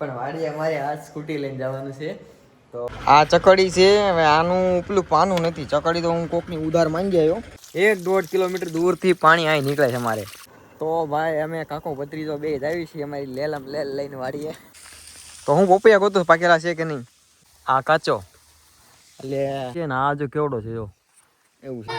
પણ વાડી અમારે આ સ્કૂટી લઈને જવાનું છે. તો આ ચકડી છે હવે આનું પેલું પાનું નથી. ચકડી તો હું કોકની ઉધાર માંગી આવ્યો. એક દોઢ કિલોમીટર દૂરથી પાણી અહીં નીકળે છે અમારે તો ભાઈ અમે કાકો તો બે જ આવી છીએ અમારી લેલમ લેલ લઈને વાડીએ. તો હું પોપૈયા ગોતું પાકેલા છે કે નહીં? આ કાચો. એટલે છે ને આ જો કેવડો છે જો. એવું છે.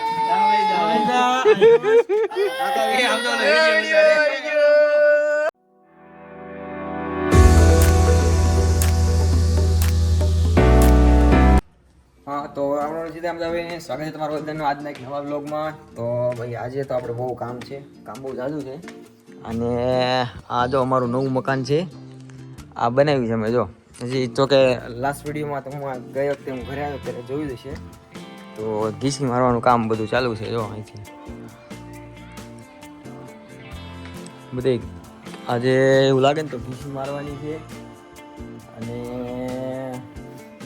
હા, તો આપણો સીધા અમદાવાદ સ્વાગત છે તમારું બધાનું આજના એક નવા બ્લોગમાં તો ભાઈ, આજે તો આપણે બહુ કામ છે. કામ બહુ જાજુ છે. અને આ જો અમારું નવું મકાન છે. આ બનાવ્યું છે અમે, જો. હજી તો કે લાસ્ટ વિડીયોમાં તો હું ગઈ વખતે હું ઘરે આવ્યો ત્યારે જોયું છે તો ઘીસી મારવાનું કામ બધું ચાલુ છે, જો, અહીંથી. બધે, આજે એવું લાગે ને તો ઘીસી મારવાની છે. અને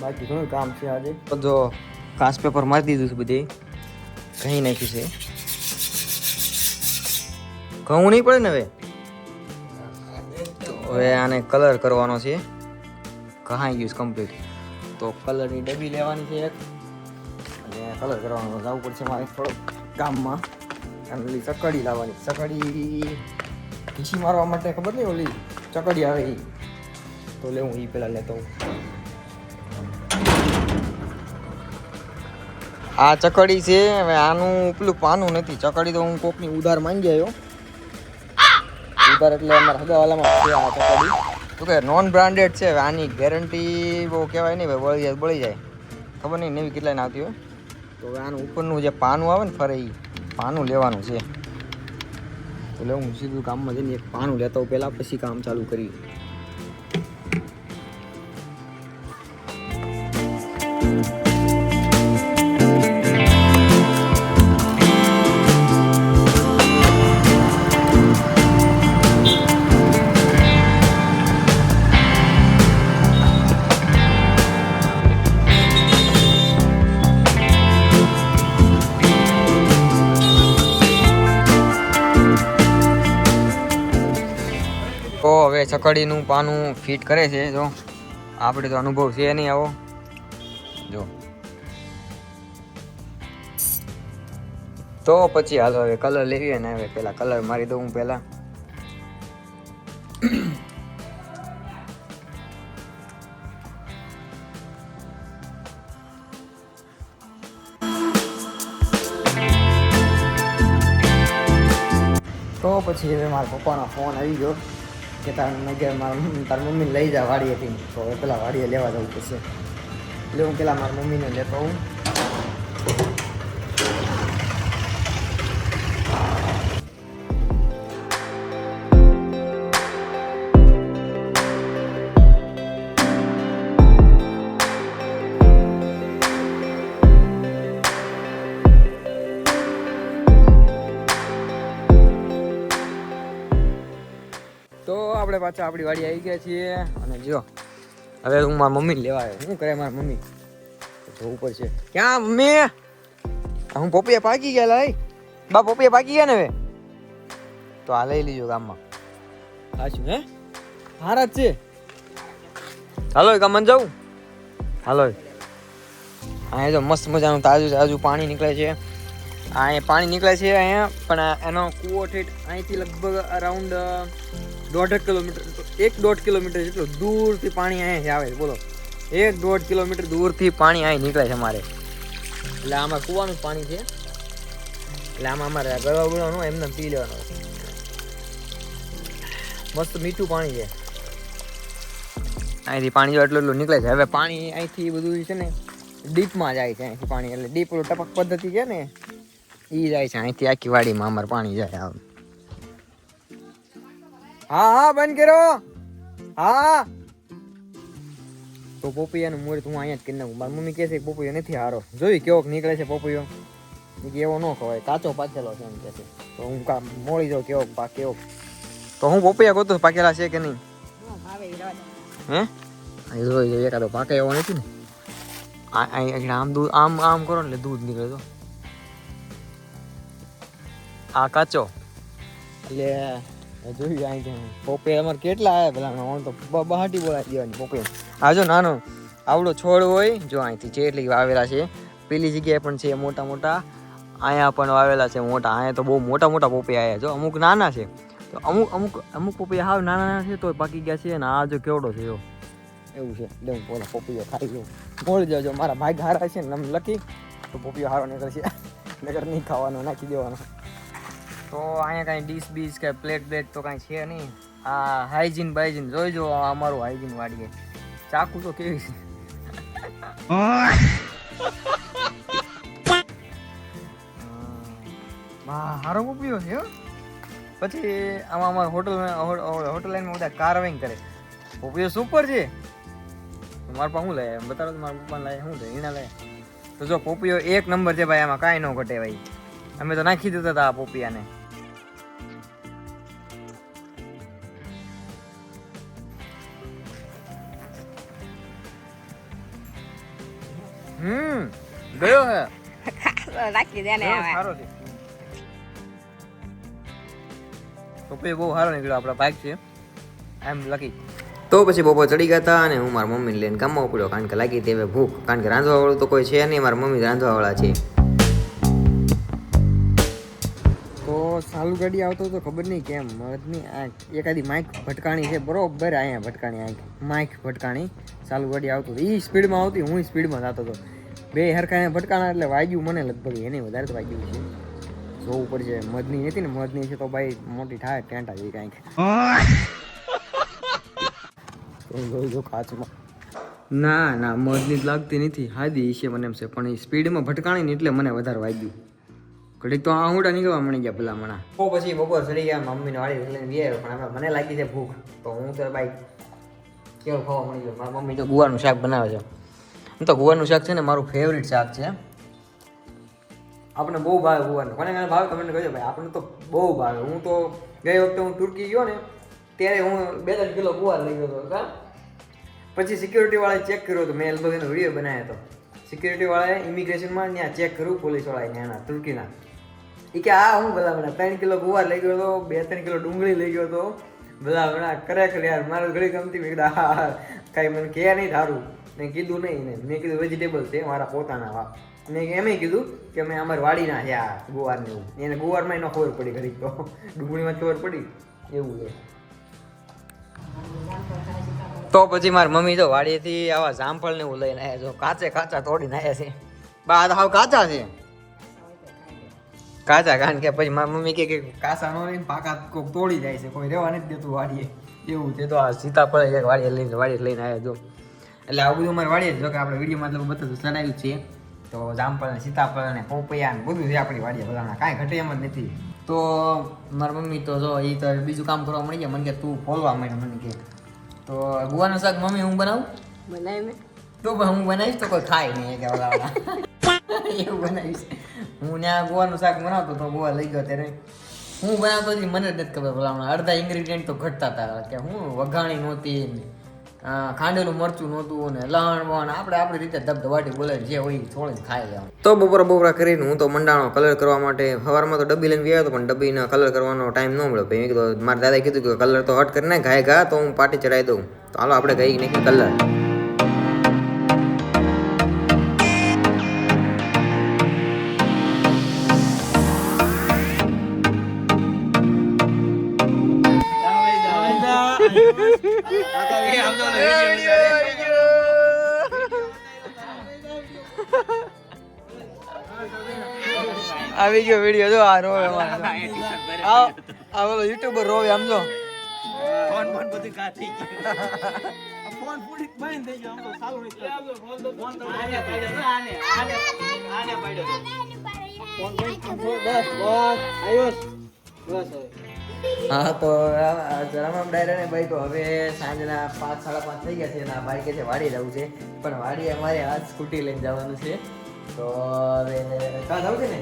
બાકી ઘણું કામ છે આજે. બધો કાચ પેપર મારી દીધું છે બધે કહી નાખ્યું છે. ઘઉં નહીં પડે ને હવે? હવે આને કલર કરવાનો છે. કહાઈ ગયું કમ્પ્લીટ તો કલરની ડબ્બી લેવાની છે એક. અને કલર કરવાનો જવું પડશે મારે થોડોક ગામમાં. અને ઓલી ચકડી લાવવાની. ચકડી ઘીસી મારવા માટે ખબર નહીં ઓલી ચકડી આવે એ તો લેવું એ પહેલાં લેતો હું આ ચકડી છે, હવે આનું પેલું પાનું નથી. ચકડી તો હું કોકની ઉધાર માંગી આવ્યો. ઉધાર એટલે અમારા હગાવાલામાં છે આ ચકડી. તો કે નોન બ્રાન્ડેડ છે, હવે આની ગેરંટી બહુ કહેવાય નહીં, ભાઈ બળી જાય બળી જાય. ખબર નહીં, નવી કેટલાને આવતી હોય. તો હવે આનું ઉપરનું જે પાનું આવે ને ફરે એ પાનું લેવાનું છે. એટલે હું સીધું કામમાં જઈને એક પાનું લેતો પહેલાં પછી કામ ચાલુ કરી હવે ચકડીનું પાનું ફિટ કરે છે, જો. આપણે તો અનુભવ છે નહીં આવો. જો. તો પછી હાલો હવે કલર લેવીએ ને હવે પેલા કલર મારી દઉં હું પેલા. તો પછી હવે મારા પપ્પાનો ફોન આવી ગયો. કે તાર કે મારા તાર મમ્મીને લઈ જા વાડીએથી તો હવે પેલા વાડીએ લેવા જવું પડશે. એટલે હું પેલા મારા મમ્મીને લેતો હું આપણે પાછા આપણી વાડી આવી ગયા છીએ. અને જો, હવે હું મારા મમ્મી લેવા આવ્યો. શું કરે મારા મમ્મી? જોવું પડશે. ક્યાં મમ્મી? હું પોપીએ પાકી ગયા લઈ બા પોપિયા પાકી ગયા ને હવે? તો આ લઈ લીજો ગામમાં. હાશું હે? હારા જ છે. હાલો ગામમાં જાઉં. હાલો. અહીંયા જો મસ્ત મજાનું તાજું તાજું પાણી નીકળે છે. અહીંયા પાણી નીકળે છે અહીંયા, પણ એનો કૂવો ઠેઠ અહીંથી લગભગ અરાઉન્ડ દોઢ કિલોમીટર, એક દોઢ કિલોમીટર જેટલું દૂરથી પાણી અહીંયા આવે બોલો. એક દોઢ કિલોમીટર દૂરથી પાણી અહીં નીકળે છે અમારે એટલે આમાં કૂવાનું પાણી છે. એટલે આમાં અમારે ગળવા ગળવાનું એમને પી લેવાનું મસ્ત મીઠું પાણી છે. અહીંથી પાણી એટલું એટલું નીકળે છે. હવે પાણી અહીંથી બધું છે ને, ડીપમાં જાય છે અહીંથી પાણી. એટલે ડીપ ટપક પદ્ધતિ છે ને એ જાય છે. અહીંથી આખી વાડીમાં અમારે પાણી જાય આમ. હા હા, બંધ કરો હા. તો પોપિયાનું મુહૂર્ત હું અહીંયા જ કરી નાખું. મારી મમ્મી કહે છે કે પોપૈયો નથી હારો. જોઈ કેવો નીકળે છે પોપિયો? એવો ન ખવાય. કાચો પાકેલો છે એમ કહે છે. તો હું કામ મોળી જાઉં કેવો પાક કેવો તો હું પોપૈયા ગોતો પાકેલા છે કે નહીં? હે? જોઈ જો એકાદો પાકે એવો નથી ને. આમ દૂધ, આમ આમ કરો એટલે દૂધ નીકળે તો આ કાચો. એટલે જોયું અહીં પોપે અમારે કેટલા આવ્યા પેલા હું તો બહાટી બોલાવી દેવાની પોપે. આ જો નાનો આવડો છોડ હોય જો અહીંથી જેટલી વાવેલા છે. પેલી જગ્યાએ પણ છે મોટા મોટા. અહીંયા પણ વાવેલા છે મોટા. અહીંયા તો બહુ મોટા મોટા પોપે આવ્યા જો અમુક નાના છે. તો અમુક અમુક અમુક પોપે હાવ નાના નાના છે તો પાકી ગયા છે અને આ જો કેવડો છે એવું છે. હું પોલા પોપીઓ ખાઈ લઉં. મોડી જજો મારા ભાઈ હારા છે ને લખી તો પોપીઓ હારો નીકળશે નગર નહીં ખાવાનો નાખી દેવાનો. તો અહીંયા કાંઈ ડીશ બીશ કે પ્લેટ બ્લેટ તો કાંઈ છે નહીં. આ હાઇજીન બાઇજીન જોઈ જો અમારું હાઇજીન વાડીએ. ચાકુ તો કેવી છે? હારો પોપીઓ છે. પછી આમાં અમારે હોટલ હોટલ લાઈનમાં બધા કારવિંગ કરે. પોપીઓ સુપર છે. મારા પપ્પા શું લાયા? તો મારા પપ્પાને લાયા, શું છે? એના લાયા. તો જો પોપીઓ એક નંબર છે ભાઈ, આમાં કાંઈ ન ઘટે ભાઈ. અમે તો નાખી દીધા હતા આ પોપિયાને. હમ ગયો હે. રાખી દે ને હવે. સારો છે. પોપિયો બહુ સારો નીકળ્યો આપણા ભાગ છે. I am lucky. તો પછી બપોર ચડી ગયા હતા અને હું મારા મમ્મીને લઈને કામમાં ઉપડ્યો. કારણ કે લાગી તેવે ભૂખ. કારણ કે રાંધવાવાળું તો કોઈ છે નહીં. મારા મમ્મી રાંધવાવાળા છે. સાલું ગાડી આવતો તો ખબર નહીં કેમ મગજની આ એકાદી માઇક ભટકાણી છે બરોબર? અહીંયા ભટકાણી આંખ માઇક ભટકાણી. સાલું ગાડી આવતો એ સ્પીડમાં આવતી હું સ્પીડમાં જતો હતો બે હરખાને ભટકાણા એટલે વાગ્યું મને લગભગ એને વધારે તો વાગ્યું છે જોવું પડશે મધની હતી ને મધની છે તો ભાઈ મોટી થાય ટેન્ટા જેવી કાંઈક. જો કાચમાં ના ના મધની જ લાગતી નથી. હાદી છે મને એમ છે પણ એ સ્પીડમાં ભટકાણી ને એટલે મને વધારે વાગ્યું. ઘડીક તો આહુડા નીકળવા મળી ગયા ભલા મણા તો પછી બપોર ચડી ગયા, મમ્મીને વાળી લઈને ગયા પણ હવે મને લાગી છે ભૂખ. તો હું તો ભાઈ કેવો ખાવા મળી ગયો? મારી મમ્મી તો ગુવારનું શાક બનાવે છે. આમ તો ગુવારનું શાક છે ને મારું ફેવરિટ શાક છે. આપણે બહુ ભાવે ગુવારનું. કોને કોને ભાવે કમેન્ટ કરજો ભાઈ. આપણને તો બહુ ભાવે. હું તો ગઈ વખતે હું તુર્કી ગયો ને, ત્યારે હું બે ત્રણ કિલો ગુવાર લઈ ગયો હતો, કા? પછી સિક્યુરિટી વાળાએ ચેક કર્યો હતો. મેં લગભગ એનો વીડિયો બનાવ્યો હતો. સિક્યુરિટી વાળાએ ઇમિગ્રેશનમાં ત્યાં ચેક કર્યું પોલીસ વાળાએ ત્યાંના તુર્કીના એ કે આ હું ભલા મને ત્રણ કિલો ગુવાર લઈ ગયો હતો બે ત્રણ કિલો ડુંગળી લઈ ગયો હતો મને ખરેખર યાર, મારે ઘડી ગમતી મેં હા કાંઈ મને કહે નહીં ધારું મેં કીધું નહીં ને મેં કીધું વેજીટેબલ છે, મારા પોતાના વા મેં એમ કીધું કે મેં અમારે વાડીના છે આ ગુવારને એવું. એને ગુવારમાં ન ખબર પડી ઘડી તો. ડુંગળીમાં ખબર પડી? એવું છે. તો પછી મારી મમ્મી તો વાડીએથી આવા જામફળ ને એવું લઈને આવ્યા જો કાચે કાચા તોડીને આવ્યા છે. બા હાવ કાચા છે. કાચા કારણ કે પછી મારી મમ્મી કે કાચા નો રહીને પાકા કોક તોડી જાય છે કોઈ રહેવા નથી દેતું વાડીએ. એવું છે. તો આ સીતાફળ એક વાડીએ લઈને વાડીએ લઈને આવ્યા જો. એટલે આવું બધું અમારે વાડીએ જ. કે આપણે વિડીયોમાં તો બધું ચડાવ્યું છે. તો જામફળ ને સીતાફળ ને પોપૈયા ને બધું છે આપણી વાડીએ. બધાના કાંઈ ઘટે એમ જ નથી. તો મારી મમ્મી તો જો એ તો બીજું કામ કરવા મળી ગયા. મને કે તું ફોલવા મળે મને કે. તો ગુવાનું શાક મમ્મી હું બનાવું? બનાવી મેં તો હું બનાવીશ તો કોઈ ખાય નહીં કે. હું ત્યાં ગોવાનું શાક બનાવતો તો ગોવા લઈ ગયો ત્યારે. હું બનાવતો હતી મને નથી ખબર ભલા અડધા ઇન્ગ્રીડિયન્ટ તો ઘટતા હતા કે હું વઘાણી નહોતી ખાંડેલું મરચું નહોતું ને, લહણ વહણ આપણે આપણી રીતે ધબધબાટી બોલે જે હોય થોડી ખાઈ લેવાનું. તો બપોરા બપોરા કરીને હું તો મંડાણો કલર કરવા માટે સવારમાં તો ડબ્બી લઈને ગયા હતો, પણ ડબ્બીને કલર કરવાનો ટાઈમ ન મળ્યો. ભાઈ કીધું, મારા દાદાએ કીધું કે કલર તો હટ કરીને ઘાય ઘા, તો હું પાટી ચડાવી દઉં. તો હાલો, આપણે ગઈ નહીં કલર આવી ગયો વીડિયો જો આ રોવે આ આ યુટ્યુબર રોવે આમ જો. હા તો રામ ડાયરા ને ભાઈ તો હવે સાંજના પાંચ સાડા પાંચ થઈ ગયા છે અને આ ભાઈ કે છે વાડી જવું છે. પણ વાડી અમારે આજ સ્કૂટી લઈને જવાનું છે. તો હવે કાં જવું છે ને?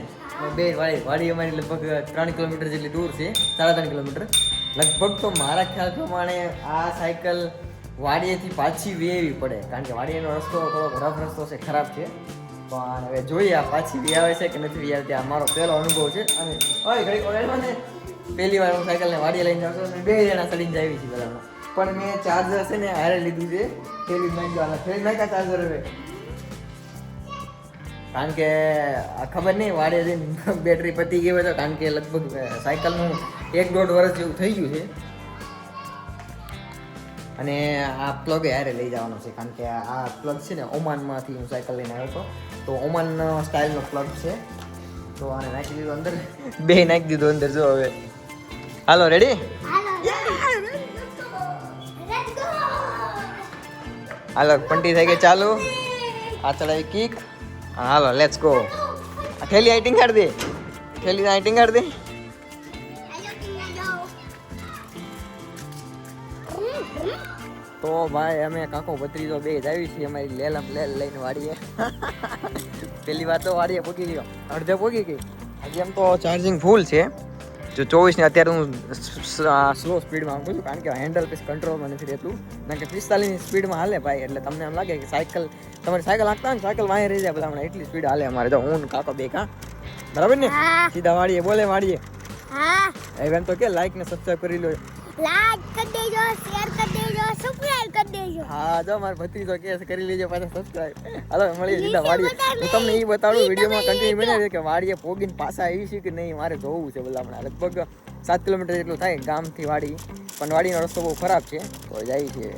બે વાળી વાડી અમારી લગભગ ત્રણ કિલોમીટર જેટલી દૂર છે સાડા ત્રણ કિલોમીટર. લગભગ તો મારા ખ્યાલ પ્રમાણે આ સાયકલ વાડીએથી પાછી વેવી પડે. કારણ કે વાડીનો રસ્તો થોડો રફ રસ્તો છે ખરાબ છે. પણ હવે જોઈએ આ પાછી વી આવે છે કે નથી વી આવતી ત્યાં મારો પહેલો અનુભવ છે. અને ઓય ઘડી ઓય ને. પહેલી વાર હું સાયકલને વાડીએ લઈને જાઉં છું અને બે જણા ચડીને જાવી છે બધામાં પણ મેં ચાર્જર છે ને હારે લીધું છે. થેલી નાખી દો થેલી નાખ્યા ચાર્જર હવે. કારણ કે આ ખબર નહીં વાડે જઈને બેટરી પતી ગઈ હોય તો કારણ કે લગભગ સાયકલનું એક દોઢ વર્ષ જેવું થઈ ગયું છે. અને આ પ્લગ યારે લઈ જવાનો છે કારણ કે આ પ્લગ છે ને ઓમાનમાંથી હું સાયકલ લઈને આવ્યો હતો. તો ઓમાન સ્ટાઇલનો પ્લગ છે. તો આને નાખી દીધું અંદર. બે નાખી દીધું અંદર જો હવે. હાલો રેડી હાલો. પંટી થઈ ગઈ ચાલુ. આ ચડાવી કિક હાલો લેટ્સ ગો થેલી આઈટિંગ કાઢ દે. થેલી આઈટિંગ કાઢ દે. તો ભાઈ, અમે કાકો ભત્રીજો બે જ આવી છીએ, અમારી લેલમ લેલ લઈને વાડીએ. પેલી વાર તો વાડીએ પૂકી ગયો. અડધે પૂકી ગઈ. હજી એમ તો ચાર્જિંગ ફૂલ છે. જો ચોવીસ ને અત્યારે હું સ્લો સ્પીડમાં આવું છું કારણ કે હેન્ડલ પછી કંટ્રોલમાં નથી રહેતું. કારણ કે પિસ્તાલીસની સ્પીડમાં હાલે ભાઈ એટલે તમને એમ લાગે કે સાયકલ તમારી સાયકલ હાંકતા ને સાયકલ વાંહે રહી જાય બધા હમણાં એટલી સ્પીડ હાલે અમારે. તો હું કાકો બે કા. બરાબર ને? સીધા વાડીએ બોલે વાડીએ એ બેન તો કે લાઈક ને સબસ્ક્રાઈબ કરી લો લાઈક કરી દેજો શેર કરી દેજો સબસ્ક્રાઇબ કરી દેજો. હા જો મારો ભત્રીજો કે કરી લેજો પાછા સબસ્ક્રાઇબ હાલો મળીએ સીધા વાડીએ. હું તમને એ બતાડું વિડીયોમાં કન્ટિન્યુ. બને છે કે વાડીએ પોગીને પાછા આવી છે કે નહીં મારે જોવું છે બધા લગભગ સાત કિલોમીટર જેટલું થાય ગામથી વાડી. પણ વાડીનો રસ્તો બહુ ખરાબ છે તો જાય છે.